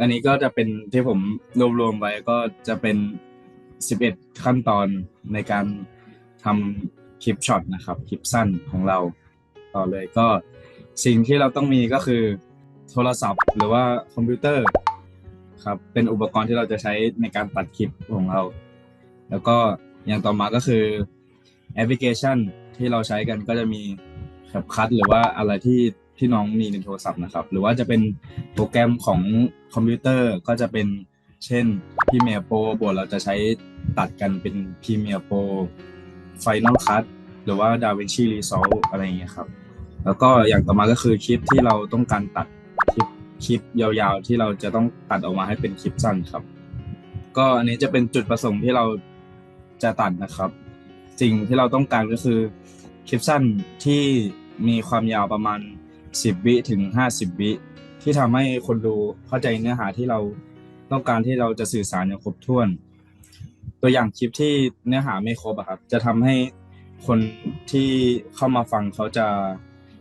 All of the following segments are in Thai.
อันนี้ก็จะเป็นที่ผมรวบรวมไว้ก็จะเป็น11ขั้นตอนในการทำคลิปช็อตนะครับคลิปสั้นของเราต่อเลยก็สิ่งที่เราต้องมีก็คือโทรศัพท์หรือว่าคอมพิวเตอร์ครับเป็นอุปกรณ์ที่เราจะใช้ในการตัดคลิปของเรา แล้วก็อย่างต่อมาก็คือแอปพลิเคชันที่เราใช้กันก็จะมีแคปคัทหรือว่าอะไรที่ ที่น้องมีในโทรศัพท์นะครับ หรือว่าจะเป็นโปรแกรมของคอมพิวเตอร์ก็จะเป็นเช่น Premiere Pro บทเราจะใช้ตัดกันเป็น Premiere Pro Final Cut หรือว่า DaVinci Resolve อะไรอย่างเงี้ยครับ แล้วก็อย่างต่อมาก็คือคลิปที่เราต้องการตัดคลิปคลิปยาวๆ ที่เราจะต้องตัดออกมาให้เป็นคลิปสั้นครับ ก็อันนี้จะเป็นจุดประสงค์ที่เราจะตัดนะครับ สิ่งที่เราต้องการก็คือคลิปสั้นที่มีความยาวประมาณ 10 วิถึง 50 วิ ที่ทำให้คนดูเข้าใจเนื้อหาที่เราต้องการที่เราจะสื่อสารอย่างครบถ้วน ตัวอย่างคลิปที่เนื้อหาไม่ครบอะครับ จะทำให้คนที่เข้ามาฟังเขาจะ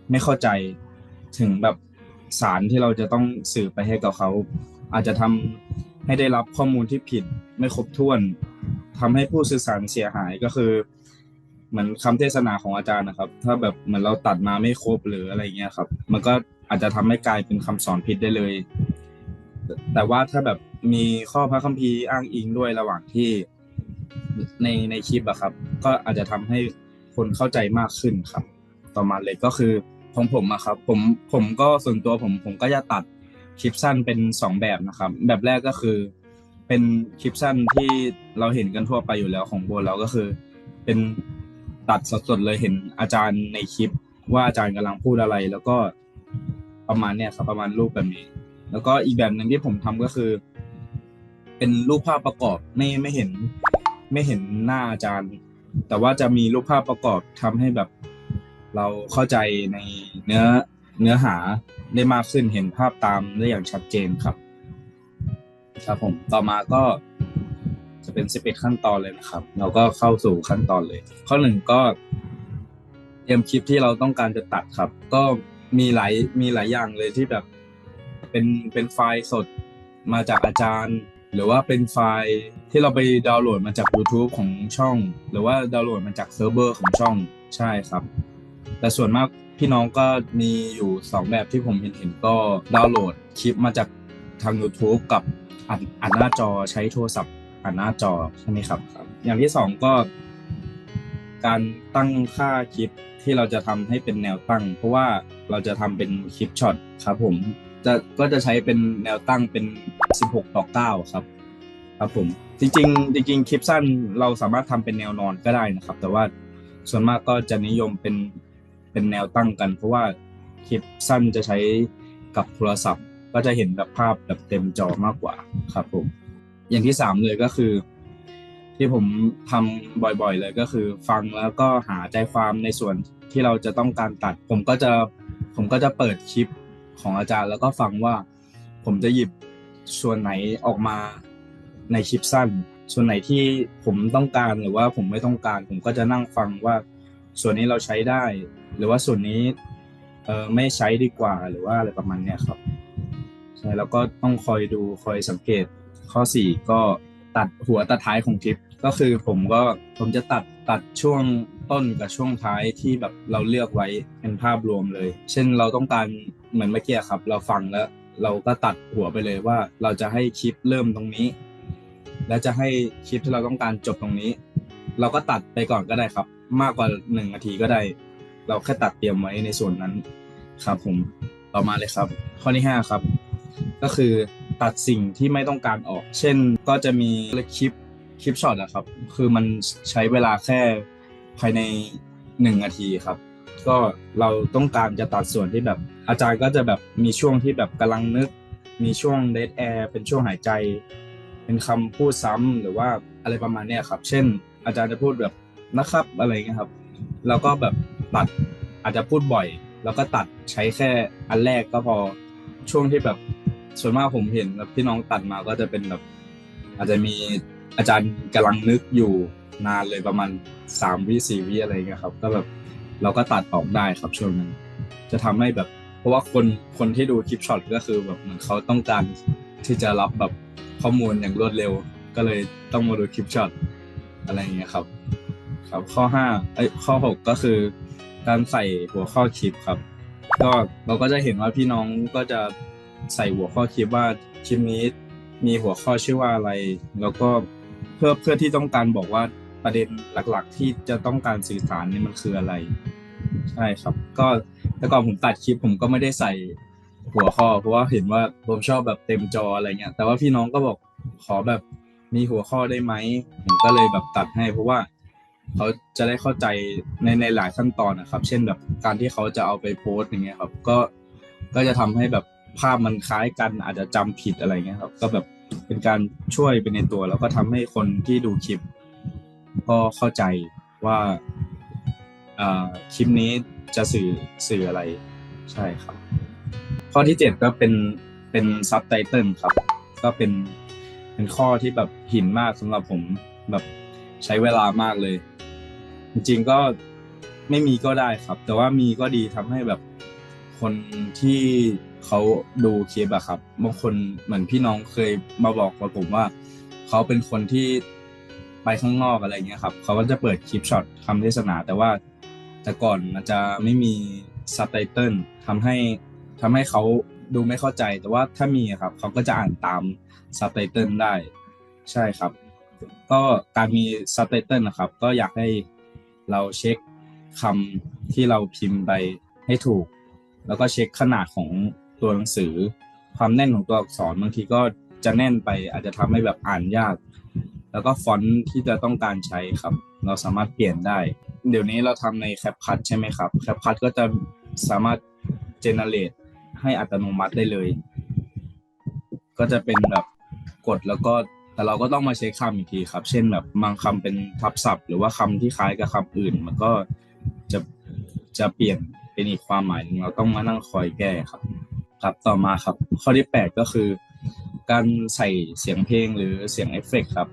ไม่เข้าใจถึงแบบสารที่เราจะต้องสื่อไปให้กับเขา อาจจะทำให้ได้รับข้อมูลที่ผิดไม่ครบถ้วนทำให้ผู้สื่อสารเสียหายก็คือ เหมือนคำเทศนาของอาจารย์นะครับ ถ้าแบบเหมือนเราตัดมาไม่ครบหรืออะไรเงี้ยครับ มันก็อาจจะทำให้กลายเป็นคำสอนผิดได้เลย แต่ว่าถ้าแบบมีข้อพระคัมภีร์อ้างอิงด้วยระหว่างที่ในในคลิปอะครับ ก็อาจจะทำให้คนเข้าใจมากขึ้นครับ ต่อมาเลยก็คือของผมอะครับ ผมผมก็ส่วนตัวผมผมก็จะตัดคลิปสั้นเป็นสองแบบนะครับ แบบแรกก็คือ เป็นคลิปสั้นที่เราเห็นกันทั่วไปอยู่แล้วของโบนเราก็คือ เป็น ตัดสดๆเลยเห็นอาจารย์ในคลิป ว่าอาจารย์กำลังพูดอะไร แล้วก็ประมาณเนี้ยครับประมาณรูปแบบนี้ แล้วก็อีกแบบหนึ่งที่ผมทำก็คือ เป็นรูปภาพประกอบไม่ไม่เห็น ไม่เห็นหน้าอาจารย์ แต่ว่าจะมีรูปภาพประกอบทำให้แบบ เราเข้าใจในเนื้อเนื้อหาได้มากขึ้นเห็นภาพตามได้อย่างชัดเจนครับ ครับผมต่อมาก็ จะเป็น 11 ขั้นตอนเลยนะครับ เราก็เข้าสู่ขั้นตอนเลย ข้อหนึ่งก็เตรียมคลิปที่เราต้องการจะตัดครับ ก็มีหลายมีหลายอย่างเลยที่แบบเป็นเป็นไฟล์สดมาจากอาจารย์ หรือว่าเป็นไฟล์ที่เราไปดาวน์โหลดมาจาก YouTube ของช่อง หรือว่าดาวน์โหลดมาจากเซิร์ฟเวอร์ของช่องใช่ครับ แต่ส่วนมากพี่น้องก็มีอยู่ 2 แบบที่ผมเห็นเห็นก็ดาวน์โหลดคลิปมาจากทาง YouTube กับอัดอัดหน้าจอใช้โทรศัพท์ อัดหน้าจอใช่ไหมครับครับอย่างที่2ก็ การตั้งค่าคลิปที่เราจะทำให้เป็นแนวตั้ง เพราะว่าเราจะทำเป็นคลิปช็อตครับผมจะก็จะใช้เป็นแนวตั้งเป็น 16 ต่อ 9 ครับ ครับผม จริงๆจริงๆคลิปสั้นเราสามารถทำเป็นแนวนอนก็ได้นะครับ แต่ว่าส่วนมากก็จะนิยมเป็นเป็นแนวตั้งกัน เพราะว่าคลิปสั้นจะใช้กับโทรศัพท์ ก็จะเห็นแบบภาพแบบเต็มจอมากกว่าครับผม อย่างที่สามเลยก็คือ ที่ผมทำบ่อยๆเลยก็คือ ฟังแล้วก็หาใจความในส่วนที่เราจะต้องการตัด ผมก็จะผมก็จะเปิดคลิปของอาจารย์ แล้วก็ฟังว่า ผมจะหยิบส่วนไหนออกมาในคลิปสั้น ส่วนไหนที่ผมต้องการหรือว่าผมไม่ต้องการ ผมก็จะนั่งฟังว่าส่วนนี้เราใช้ได้ หรือว่าส่วนนี้เออไม่ใช้ดีกว่าหรือว่าอะไรประมาณเนี้ยครับใช่แล้วก็ต้องคอยดูคอยสังเกต ข้อสี่ก็ตัดหัวตัดท้ายของคลิป ก็คือผมก็ผมจะตัดตัดช่วงต้นกับช่วงท้ายที่แบบเราเลือกไว้เป็นภาพรวมเลย เช่นเราต้องการเหมือนเมื่อกี้ครับ เราฟังแล้วเราก็ตัดหัวไปเลยว่าเราจะให้คลิปเริ่มตรงนี้ และจะให้คลิปที่เราต้องการจบตรงนี้ เราก็ตัดไปก่อนก็ได้ครับ มากกว่าหนึ่งนาทีก็ได้ เราแค่ตัดเตรียมไว้ในส่วนนั้นครับผมต่อมาเลยครับ ข้อที่ห้าครับ ก็คือ ตัดสิ่งที่ไม่ต้องการออก เช่นก็จะมีคลิปคลิปช็อตอะครับ คือมันใช้เวลาแค่ภายในหนึ่งนาทีครับ ก็เราต้องการจะตัดส่วนที่แบบ อาจารย์ก็จะแบบมีช่วงที่แบบกำลังนึก มีช่วงเด a แอร์เป็นช่วงหายใจ เป็นคำพูดซ้ำหรือว่าอะไรประมาณเนี้ยครับ เช่น อาจารย์จะพูดแบบนะครับอะไรเงี้ยครับ แล้วก็แบบตัดอาจจะพูดบ่อย แล้วก็ตัดใช้แค่อันแรกก็พอช่วงที่แบบ ส่วนมากผมเห็นแบบที่น้องตัดมาก็จะเป็นแบบอาจจะมีอาจารย์กำลังนึกอยู่นานเลยประมาณสามวิสี่วิอะไรเงี้ยครับ ก็แบบเราก็ตัดออกได้ครับช่วงนั้น จะทำให้แบบ เพราะว่าคนคนที่ดูคลิปช็อตก็คือแบบเหมือนเขาต้องการที่จะรับแบบข้อมูลอย่างรวดเร็ว ก็เลยต้องมาดูคลิปช็อตอะไรเงี้ยครับ ครับข้อห้าเอ้ข้อหกก็คือ การใส่หัวข้อคลิปครับ ก็เราก็จะเห็นว่าพี่น้องก็จะ ใส่หัวข้อคลิปว่าคลิปนี้มีหัวข้อชื่อว่าอะไร แล้วก็เพื่อเพื่อที่ต้องการบอกว่าประเด็นหลักๆ ที่จะต้องการสื่อสารนี่มันคืออะไร ใช่ครับ ก็แต่ก่อนผมตัดคลิปผมก็ไม่ได้ใส่หัวข้อ เพราะว่าเห็นว่าผมชอบแบบเต็มจออะไรเงี้ยแต่ว่าพี่น้องก็บอกขอแบบมีหัวข้อได้ไหมผมก็เลยแบบตัดให้ เพราะว่าเขาจะได้เข้าใจในในหลายขั้นตอนนะครับ เช่นแบบการที่เขาจะเอาไปโพสต์อย่างเงี้ยครับ ก็ก็จะทำให้แบบ ภาพมันคล้ายกันอาจจะจำผิดอะไรเงี้ยครับ ก็แบบเป็นการช่วยไปในตัว แล้วก็ทำให้คนที่ดูคลิป ก็เข้าใจว่าอ่าคลิปนี้จะสื่อสื่ออะไร ใช่ครับ ข้อที่เจ็ดก็เป็นเป็นซับไตเติลครับ ก็เป็นเป็นข้อที่แบบหินมากสำหรับผมแบบใช้เวลามากเลย จริงๆก็ไม่มีก็ได้ครับ แต่ว่ามีก็ดีทำให้แบบคนที่ เขาดูคลิปอะครับบางคนเหมือนพี่น้องเคยมาบอกกับผมว่าเขาเป็นคนที่ไปข้างนอกอะไรเงี้ยครับเขาก็จะเปิดคลิปช็อตคำเทศนา แต่ว่าแต่ก่อนมันจะไม่มีซับไตเติลทำให้ทำให้เขาดูไม่เข้าใจแต่ว่าถ้ามีครับเขาก็จะอ่านตามซับไตเติลได้ ใช่ครับ ก็การมีซับไตเติลนะครับ ก็อยากให้เราเช็คคำที่เราพิมพ์ไปให้ถูก แล้วก็เช็คขนาดของ ตัวหนังสือ ความแน่นของตัวอักษรบางทีก็จะแน่นไป อาจจะทำให้แบบอ่านยาก แล้วก็ฟอนต์ที่จะต้องการใช้ครับ เราสามารถเปลี่ยนได้ เดี๋ยวนี้เราทำในแคปคัทใช่ไหมครับแคปคัทก็จะสามารถเจเนเรตให้อัตโนมัติได้เลย ก็จะเป็นแบบกดแล้วก็แต่เราก็ต้องมาเช็คคำอีกทีครับ เช่นแบบบางคำเป็นทับศัพท์ หรือว่าคำที่คล้ายกับคำอื่น มันก็จะจะเปลี่ยนเป็นอีกความหมายนึงเราต้องมานั่งคอยแก้ครับ ครับต่อมาครับ ข้อที่ 8 ก็คือ การใส่เสียงเพลงหรือเสียงเอฟเฟกต์ครับ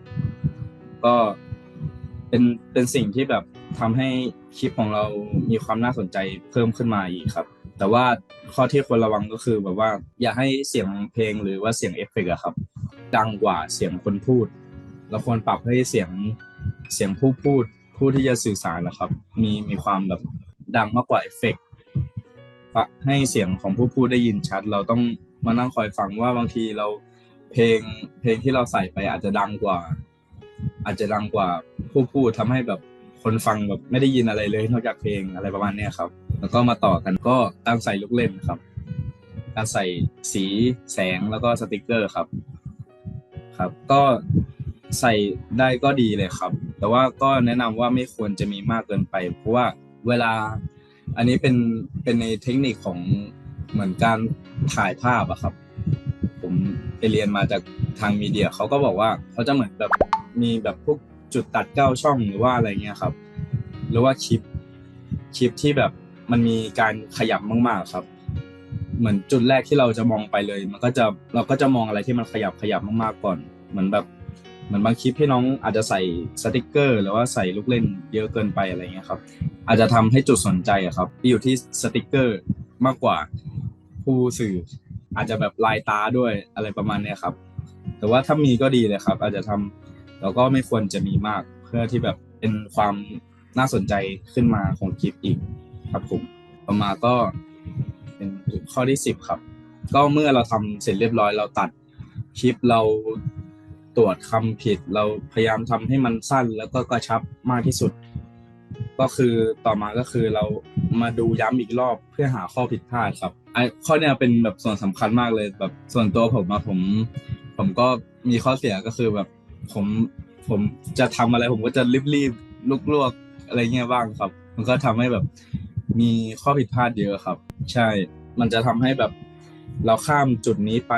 ก็เป็นเป็นสิ่งที่แบบทำให้คลิปของเรามีความน่าสนใจเพิ่มขึ้นมาอีกครับ แต่ว่าข้อที่ควรระวังก็คือแบบว่า อย่าให้เสียงเพลงหรือว่าเสียงเอฟเฟกต์อะครับ ดังกว่าเสียงคนพูดเราควรปรับให้เสียงเสียงผู้พูดผู้ที่จะสื่อสารนะครับ มีมีความแบบดังมากกว่าเอฟเฟกต์ ให้เสียงของผู้พูดได้ยินชัด เราต้องมานั่งคอยฟังว่าบางทีเราเพลงเพลงที่เราใส่ไปอาจจะดังกว่า อาจจะดังกว่าผู้พูดทำให้แบบคนฟังแบบไม่ได้ยินอะไรเลยนอกจากเพลงอะไรประมาณเนี้ยครับ แล้วก็มาต่อกันก็การใส่ลูกเล่นครับ การใส่สีแสงแล้วก็สติกเกอร์ครับ ครับ ก็ใส่ได้ก็ดีเลยครับ แต่ว่าก็แนะนำว่าไม่ควรจะมีมากเกินไป เพราะว่าเวลา อันนี้เป็นเป็นในเทคนิคของเหมือนการถ่ายภาพอะครับ ผมไปเรียนมาจากทางมีเดียเขาก็บอกว่าเขาจะเหมือนแบบมีแบบพวกจุดตัดเก้าช่องหรือว่าอะไรเงี้ยครับ หรือว่าคลิปคลิปที่แบบมันมีการขยับมาก ๆครับ เหมือนจุดแรกที่เราจะมองไปเลย มันก็จะเราก็จะมองอะไรที่มันขยับขยับมากๆก่อน เหมือนแบบ เหมือนบางคลิปที่น้องอาจจะใส่สติกเกอร์ หรือว่าใส่ลูกเล่นเยอะเกินไปอะไรเงี้ยครับ อาจจะทำให้จุดสนใจอะครับอยู่ที่สติกเกอร์มากกว่าผู้สื่อ อาจจะแบบลายตาด้วยอะไรประมาณเนี้ยครับ แต่ว่าถ้ามีก็ดีเลยครับ อาจจะทำแล้วก็ไม่ควรจะมีมากเพื่อที่แบบเป็นความน่าสนใจขึ้นมาของคลิปอีกครับผมต่อมาก็เป็นข้อที่สิบครับ ก็เมื่อเราทำเสร็จเรียบร้อยเราตัดคลิปเรา ตรวจคำผิด เราพยายามทำให้มันสั้นแล้วก็กระชับมากที่สุด ก็คือต่อมาก็คือเรามาดูย้ำอีกรอบเพื่อหาข้อผิดพลาดครับไอ้ข้อเนี้ยเป็นแบบส่วนสำคัญมากเลยแบบส่วนตัวผมอะผม ผมก็มีข้อเสียก็คือแบบผมผมจะทำอะไรผมก็จะรีบๆลุกๆอะไรเงี้ยบ้างครับ มันก็ทำให้แบบมีข้อผิดพลาดเยอะครับ ใช่ มันจะทำให้แบบเราข้ามจุดนี้ไป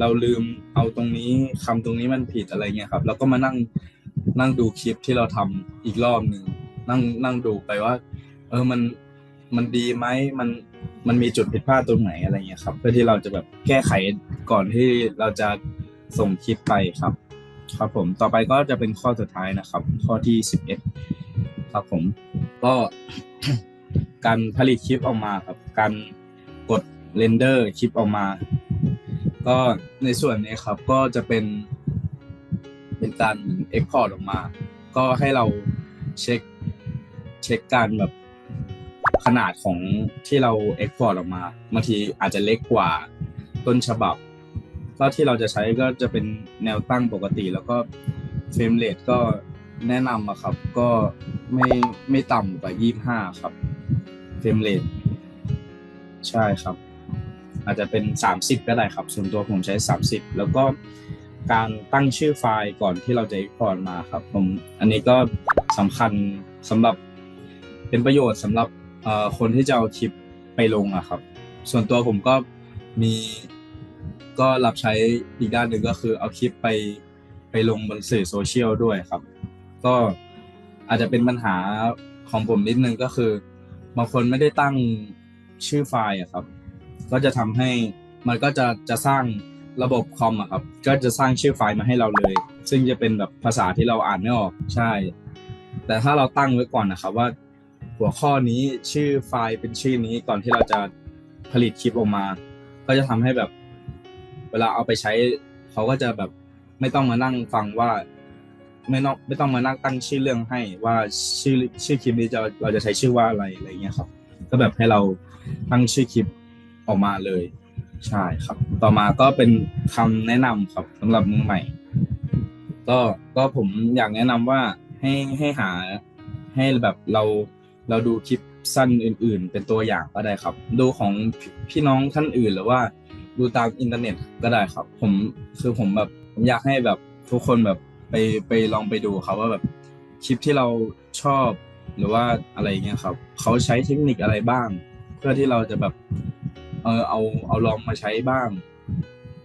เราลืมเอาตรงนี้คำตรงนี้มันผิดอะไรเงี้ยครับแล้วก็มานั่งนั่งดูคลิปที่เราทำอีกรอบหนึ่งนั่งนั่งดูไปว่า เออมันมันดีไหมมันมันมีจุดผิดพลาดตรงไหนอะไรเงี้ยครับ เพื่อที่เราจะแบบแก้ไขก่อนที่เราจะส่งคลิปไปครับ ครับผมต่อไปก็จะเป็นข้อสุดท้ายนะครับ ข้อที่สิบเอ็ดครับผม ก็การผลิตคลิปออกมาครับ การกดเรนเดอร์คลิปออกมา ก็ในส่วนนี้ครับก็จะเป็น เป็นการเอ็กพอร์ตออกมา ก็ให้เราเช็คเช็คการแบบขนาดของที่เราเอ็กพอร์ตออกมาบางทีอาจจะเล็กกว่าต้นฉบับ ก็ที่เราจะใช้ก็จะเป็นแนวตั้งปกติ แล้วก็เฟรมเรทก็แนะนำอะครับ ก็ไม่ไม่ต่ำกว่า 25 ครับเฟรมเรทใช่ครับ อาจจะเป็น 30 ก็ได้ครับ ส่วนตัวผมใช้ 30 แล้วก็การตั้งชื่อไฟล์ก่อนที่เราจะ export มาครับผมอันนี้ก็สำคัญสำหรับเป็นประโยชน์สำหรับคนที่จะเอาคลิปไปลงอะครับ ส่วนตัวผมก็มีก็รับใช้อีกด้านหนึ่งก็คือเอาคลิปไปไปลงบนสื่อโซเชียลด้วยครับ ก็อาจจะเป็นปัญหาของผมนิดนึงก็คือบางคนไม่ได้ตั้งชื่อไฟล์อะครับ ก็จะทำให้มันก็จะจะสร้างระบบคอมอะครับ ก็จะสร้างชื่อไฟล์มาให้เราเลย ซึ่งจะเป็นแบบภาษาที่เราอ่านไม่ออกใช่ แต่ถ้าเราตั้งไว้ก่อนนะครับว่า หัวข้อนี้ชื่อไฟล์เป็นชื่อนี้ก่อนที่เราจะผลิตคลิปออกมา ก็จะทำให้แบบ เวลาเอาไปใช้ เขาก็จะแบบไม่ต้องมานั่งฟังว่า ไม่ต้องไม่ต้องมานั่งตั้งชื่อเรื่องให้ว่าชื่อชื่อคลิปนี้จะเราจะใช้ชื่อว่าอะไรอะไรเงี้ยครับ ก็แบบให้เราตั้งชื่อคลิป ออกมาเลย ใช่ครับ ต่อมาก็เป็นคำแนะนำครับสำหรับมือใหม่ ก็ก็ผมอยากแนะนำว่าให้ให้หาให้แบบเราเราดูคลิปสั้นอื่น ๆ เป็นตัวอย่างก็ได้ครับ ดูของพี่พี่น้องท่านอื่นหรือว่า ดูตามอินเทอร์เน็ตก็ได้ครับ ผมคือผมแบบผมอยากให้แบบทุกคนแบบไปไปลองไปดูครับว่าแบบคลิปที่เราชอบหรือว่าอะไรเงี้ยครับ เขาใช้เทคนิคอะไรบ้าง เพื่อที่เราจะแบบ เออเอาเอาลองมาใช้บ้าง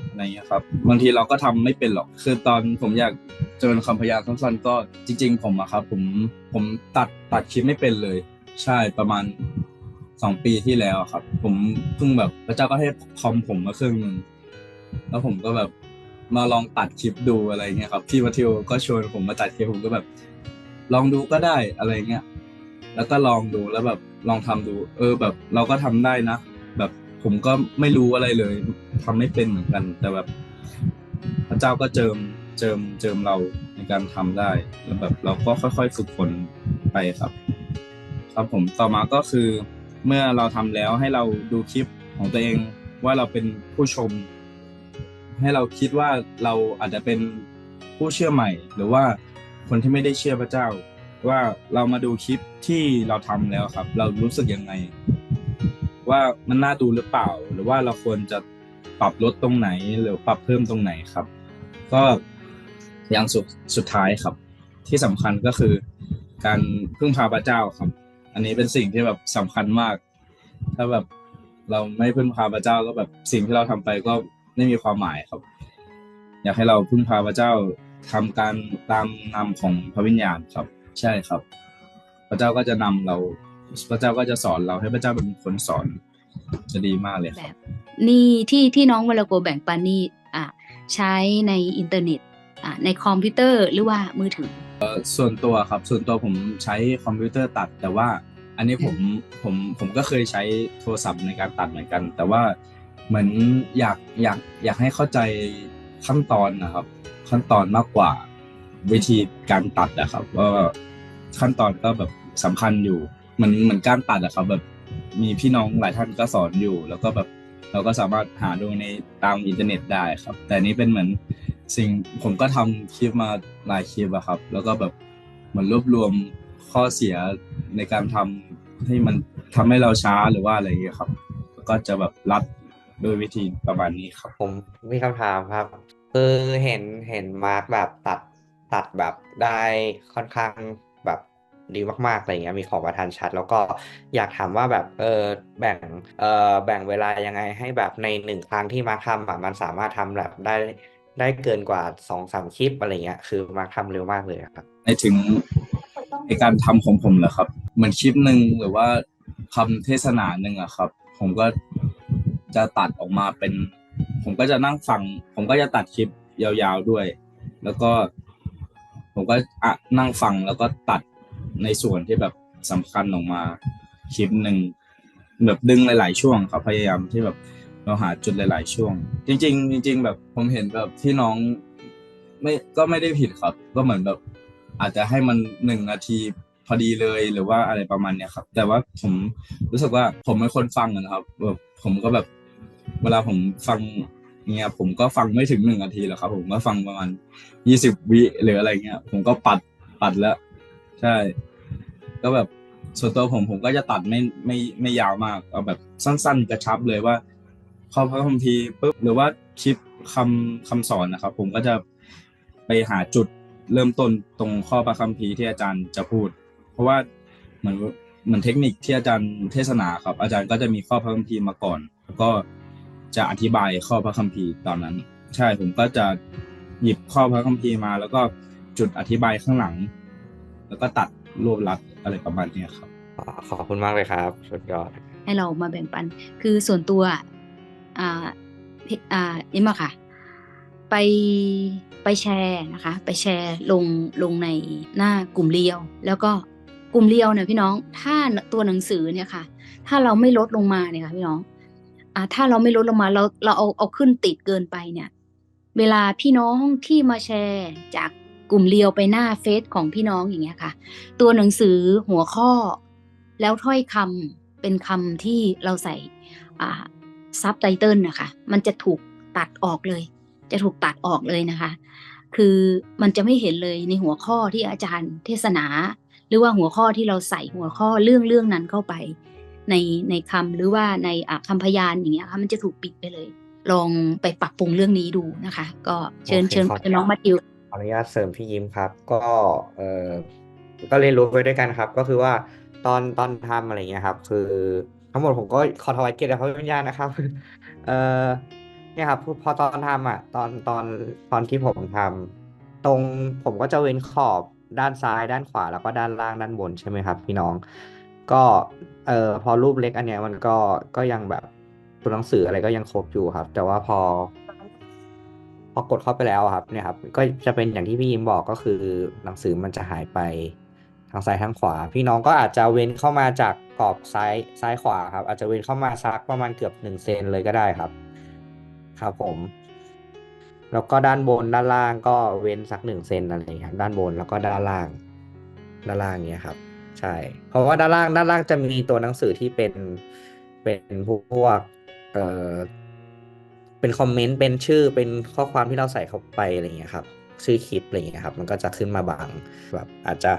อะไรเงี้ยครับบางทีเราก็ทำไม่เป็นหรอก คือตอนผมอยากเจอคำพยาสั้นๆก็จริง ๆ ผมอะครับ ผมผมตัดตัดคลิปไม่เป็นเลย ใช่ประมาณสองปีที่แล้วครับ ผมเพิ่งแบบพระเจ้าก็ให้คอมผมมาเครื่องนึงแล้วผมก็แบบมาลองตัดคลิปดูอะไรเงี้ยครับพี่มาทิวก็ชวนผมมาตัดคลิปผมก็แบบ ลองดูก็ได้อะไรเงี้ยแล้วก็ลองดูแล้วแบบลองทำดู เออแบบเราก็ทำได้นะ แบบ ผมก็ไม่รู้อะไรเลยทำไม่เป็นเหมือนกัน แต่แบบพระเจ้าก็เจิมเจิมเจิมเราในการทำได้แล้วแบบเราก็ค่อยๆฝึกฝนไปครับ ครับผมต่อมาก็คือเมื่อเราทำแล้วให้เราดูคลิปของตัวเองว่าเราเป็นผู้ชม ให้เราคิดว่าเราอาจจะเป็นผู้เชื่อใหม่ หรือว่าคนที่ไม่ได้เชื่อพระเจ้า ว่าเรามาดูคลิปที่เราทำแล้วครับ เรารู้สึกยังไง ว่ามันน่าดูหรือเปล่า หรือว่าเราควรจะปรับลดตรงไหน หรือปรับเพิ่มตรงไหนครับ ก็อย่างสุดสุดท้ายครับ ที่สำคัญก็คือ การพึ่งพาพระเจ้าครับ อันนี้เป็นสิ่งที่แบบสำคัญมาก ถ้าแบบเราไม่พึ่งพาพระเจ้าก็แบบสิ่งที่เราทำไปก็ไม่มีความหมายครับ อยากให้เราพึ่งพาพระเจ้าทำการตามนำของพระวิญญาณครับ ใช่ครับ พระเจ้าก็จะนำเรา พระเจ้าก็จะสอนเราให้พระเจ้าเป็นคนสอนจะดีมากเลยคแบรับบนี่ที่ที่น้องวลโกแบ่งปันนี่อะใช้ในอินเทอร์เน็ตอะในคอมพิวเตอร์หรือว่ามือถือส่วนตัวครับส่วนตัวผมใช้คอมพิวเตอร์ตัด แต่ว่าอันนี้ผมผมผมก็เคยใช้โทรศัพท์ในการตัดเหมือนกัน แต่ว่าเหมือนอยากอยากอยากให้เข้าใจขั้นตอนนะครับ ขั้นตอนมากกว่าวิธีการตัดนะครับว่าขั้นตอนก็แบบสำคัญอยู่ เหมือนเหมือนการตัดอะครับแบบมีพี่น้องหลายท่านก็สอนอยู่ แล้วก็แบบเราก็สามารถหาดูในตามอินเทอร์เน็ตได้ครับ แต่นี้เป็นเหมือนสิ่งผมก็ทำคลิปมาหลายคลิปอะครับ แล้วก็แบบเหมือนรวบรวมข้อเสียในการทำให้มันทำให้เราช้าหรือว่าอะไรอย่างเงี้ยครับ ก็จะแบบรัดด้วยวิธีประมาณนี้ครับ ผมมีคำถามครับ คือเห็นเห็นมาร์กแบบตัดตัดแบบได้ค่อนข้างแบบ ดีมากๆอะไรเงี้ยมีของประทานชัด แล้วก็อยากถามว่าแบบเออแบ่งเออแบ่งเวลายังไงให้แบบในหนึ่งครั้งที่มาทำอะมันสามารถทำแบบได้ได้เกินกว่าสองสามคลิปอะไรเงี้ยคือมาร์คทำเร็วมากเลยครับในถึงในการทำของผมเหรอครับ เหมือนคลิปหนึ่งหรือว่าคำเทศนาหนึ่งอะครับ ผมก็จะตัดออกมาเป็น ผมก็จะนั่งฟัง ผมก็จะตัดคลิปยาวๆด้วย แล้วก็ ผมก็อะนั่งฟังแล้วก็ตัด ในส่วนที่แบบสำคัญออกมาคลิปหนึ่งแบบดึงหลาย ๆ ช่วงครับพยายามที่แบบเราหาจุดหลาย ๆ ช่วง จริง ๆ จริง ๆ แบบผมเห็นแบบที่น้องไม่ก็ไม่ได้ผิดครับ ก็เหมือนแบบ อาจจะให้มันหนึ่งนาทีพอดีเลยหรือว่าอะไรประมาณเนี้ยครับ แต่ว่าผมรู้สึกว่าผมเป็นคนฟังนะครับแบบผมก็แบบ เวลาผมฟังเนี่ยผมก็ฟังไม่ถึงหนึ่งนาทีหรอกครับ ผมก็ฟังประมาณยี่สิบวิหรืออะไรเงี้ย ผมก็ปัดปัดแล้ว ใช่ ก็แบบส่วนตัวผมผมก็จะตัดไม่ไม่ไม่ยาวมาก เอาแบบสั้น ๆ กระชับเลยว่าข้อพระคัมภีร์ปุ๊บหรือว่าคลิปคำคำสอนนะครับ ผมก็จะไปหาจุดเริ่มต้นตรงข้อพระคัมภีร์ที่อาจารย์จะพูด เพราะว่าเหมือนเหมือนเทคนิคที่อาจารย์เทศนาครับ อาจารย์ก็จะมีข้อพระคัมภีร์มาก่อน แล้วก็จะอธิบายข้อพระคัมภีร์ตอนนั้น ใช่ผมก็จะหยิบข้อพระคัมภีร์มา แล้วก็จุดอธิบายข้างหลัง แล้วก็ตัดรวบรัดอะไรประมาณเนี้ยครับอ๋อขอบคุณมากเลยครับสุดยอดให้เรามาแบ่งปัน คือส่วนตัวอ่าเพอ่านี่มาค่ะ ไปไปแชร์นะคะ ไปแชร์ลงลงในหน้ากลุ่มเรียว แล้วก็กลุ่มเรียวเนี่ยพี่น้อง ถ้าตัวหนังสือเนี่ยค่ะ ถ้าเราไม่ลดลงมาเนี่ยค่ะพี่น้องอ่าถ้าเราไม่ลดลงมาเราเราเอาเอาขึ้นติดเกินไปเนี่ย เวลาพี่น้องที่มาแชร์จาก กลุ่มเรียวไปหน้าเฟซของพี่น้องอย่างเงี้ยค่ะ ตัวหนังสือหัวข้อ แล้วถ้อยคำเป็นคำที่เราใส่อ่าซับไตเติลนะคะ มันจะถูกตัดออกเลย จะถูกตัดออกเลยนะคะ คือมันจะไม่เห็นเลยในหัวข้อที่อาจารย์เทศนา หรือว่าหัวข้อที่เราใส่หัวข้อเรื่องเรื่องนั้นเข้าไป ในในคำหรือว่าในอคำพยานอย่างเงี้ยค่ะมันจะถูกปิดไปเลย ลองไปปรับปรุงเรื่องนี้ดูนะคะ ก็เชิญเชิญขอเชิญน้องมาติว ขออนุญาตเสริมพี่ยิ้มครับ ก็เออก็เรียนรู้ไปด้วยกันครับ ก็คือว่าตอนตอนทำอะไรเงี้ยครับ คือทั้งหมดผมก็ขอถวายเกียรติพระวิญญาณนะครับเออเนี่ยครับพอตอนทำอะ ตอนตอนตอนที่ผมทำตรงผมก็จะเว้นขอบด้านซ้ายด้านขวาแล้วก็ด้านล่างด้านบนใช่ไหมครับ พี่น้อง ก็เออพอรูปเล็กอันเนี้ยมันก็ก็ยังแบบตัวหนังสืออะไรก็ยังครบอยู่ครับ แต่ว่าพอ พอกดเข้าไปแล้วครับเนี่ยครับ ก็จะเป็นอย่างที่พี่ยิมบอกก็คือหนังสือมันจะหายไปทางซ้ายทางขวา พี่น้องก็อาจจะเว้นเข้ามาจากกรอบซ้ายซ้ายขวาครับ อาจจะเว้นเข้ามาสักประมาณเกือบหนึ่งเซนเลยก็ได้ครับ ครับผม แล้วก็ด้านบนด้านล่างก็เว้นสักหนึ่งเซนอะไรอย่างเงี้ยครับด้านบนแล้วก็ด้านล่าง ด้านล่างเงี้ยครับ ใช่ เพราะว่าด้านล่างด้านล่างจะมีตัวหนังสือที่เป็นเป็นพวกเอ่อ เป็นคอมเมนต์เป็นชื่อเป็นข้อความที่เราใส่เข้าไปอะไรอย่างเงี้ยครับชื่อคลิปอะไรอย่างเงี้ยครับมันก็จะขึ้นมาบางแบบอาจจะ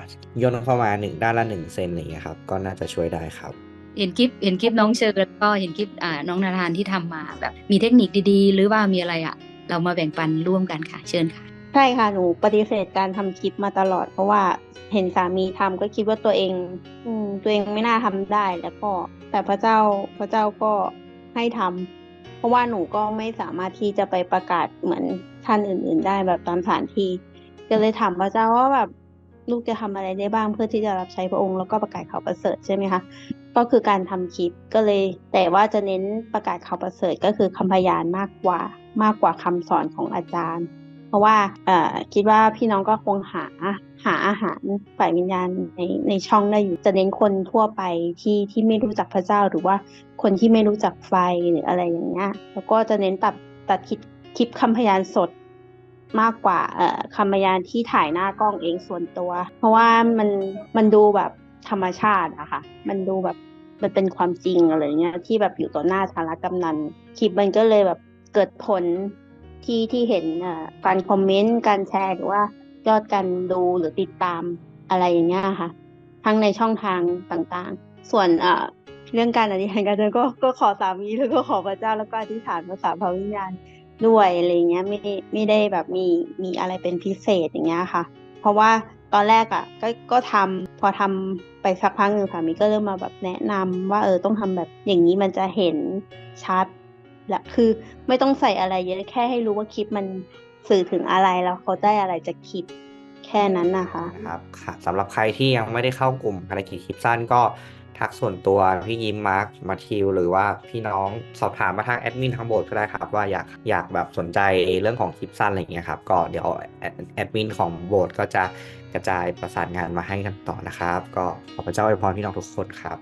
ย่นเข้ามาหนึ่งด้านละหนึ่งเซนอะไรอย่างเงี้ยครับก็น่าจะช่วยได้ครับ เห็นคลิปเห็นคลิปน้องเชิญแล้วก็เห็นคลิปอ่าน้องนาธานที่ทำมาแบบมีเทคนิคดีๆ หรือว่ามีอะไรอะ เรามาแบ่งปันร่วมกันค่ะ เชิญค่ะใช่ค่ะหนูปฏิเสธการทำคลิปมาตลอด เพราะว่าเห็นสามีทำก็คิดว่าตัวเอง อืมตัวเองไม่น่าทำได้แล้วก็แต่พระเจ้าพระเจ้าก็ให้ทำ เพราะว่าหนูก็ไม่สามารถที่จะไปประกาศเหมือนท่านอื่น ๆ ได้แบบตามสถานที่ก็เลยถามพระเจ้าว่าแบบลูกจะทำอะไรได้บ้างเพื่อที่จะรับใช้พระองค์แล้วก็ประกาศข่าวประเสริฐใช่ไหมคะก็คือการทำคลิปก็เลย แต่ว่าจะเน้นประกาศข่าวประเสริฐก็คือคำพยานมากกว่ามากกว่าคำสอนของอาจารย์ เพราะว่าคิดว่าพี่น้องก็คงหา หาอาหารฝ่ายวิญญาณในในช่องได้อยู่จะเน้นคนทั่วไปที่ที่ไม่รู้จักพระเจ้าหรือว่าคนที่ไม่รู้จักไฟหรืออะไรอย่างเงี้ยแล้วก็จะเน้นตัดตัดคลิปคลิปคำพยานสดมากกว่าเอ่อคำพยานที่ถ่ายหน้ากล้องเองส่วนตัว เพราะว่ามันมันดูแบบธรรมชาติอะค่ะ มันดูแบบมันเป็นความจริงอะไรเงี้ยที่แบบอยู่ต่อหน้าสารกำนันคลิปมันก็เลยแบบเกิดผลที่ที่เห็นอะการคอมเมนต์การแชร์หรือว่า ยอดการดูหรือติดตามอะไรอย่างเงี้ยค่ะ ทั้งในช่องทางต่างๆ ส่วนเรื่องการอธิษฐานการเดินก็ก็ขอสามีแล้วก็ขอพระเจ้าแล้วก็อธิษฐานภาษาพระวิญญาณด้วยอะไรเงี้ยไม่ไม่ได้แบบมีมีอะไรเป็นพิเศษอย่างเงี้ยค่ะ เพราะว่าตอนแรกอะก็ก็ทำพอทำไปสักพักหนึ่งสามีก็เริ่มมาแบบแนะนำว่าเออต้องทำแบบอย่างนี้มันจะเห็นชัดแหละคือไม่ต้องใส่อะไรเยอะแค่ให้รู้ว่าคลิปมัน สื่อถึงอะไรแล้วเขาได้อะไรจากคลิปแค่นั้นนะคะครับค่ะสำหรับใครที่ยังไม่ได้เข้ากลุ่มภารกิจคลิปสั้นก็ทักส่วนตัวพี่ยิมมาร์คมาทิวหรือว่าพี่น้องสอบถามมาทางแอดมินทางโบสถ์ก็ได้ครับ ว่าอยากอยากแบบสนใจเรื่องของคลิปสั้นอะไรอย่างเงี้ยครับก็เดี๋ยวแอดมินของโบสถ์ก็จะกระจายประสานงานมาให้กันต่อนะครับ ก็ขอพระเจ้าอวยพรพี่น้องทุกคนครับ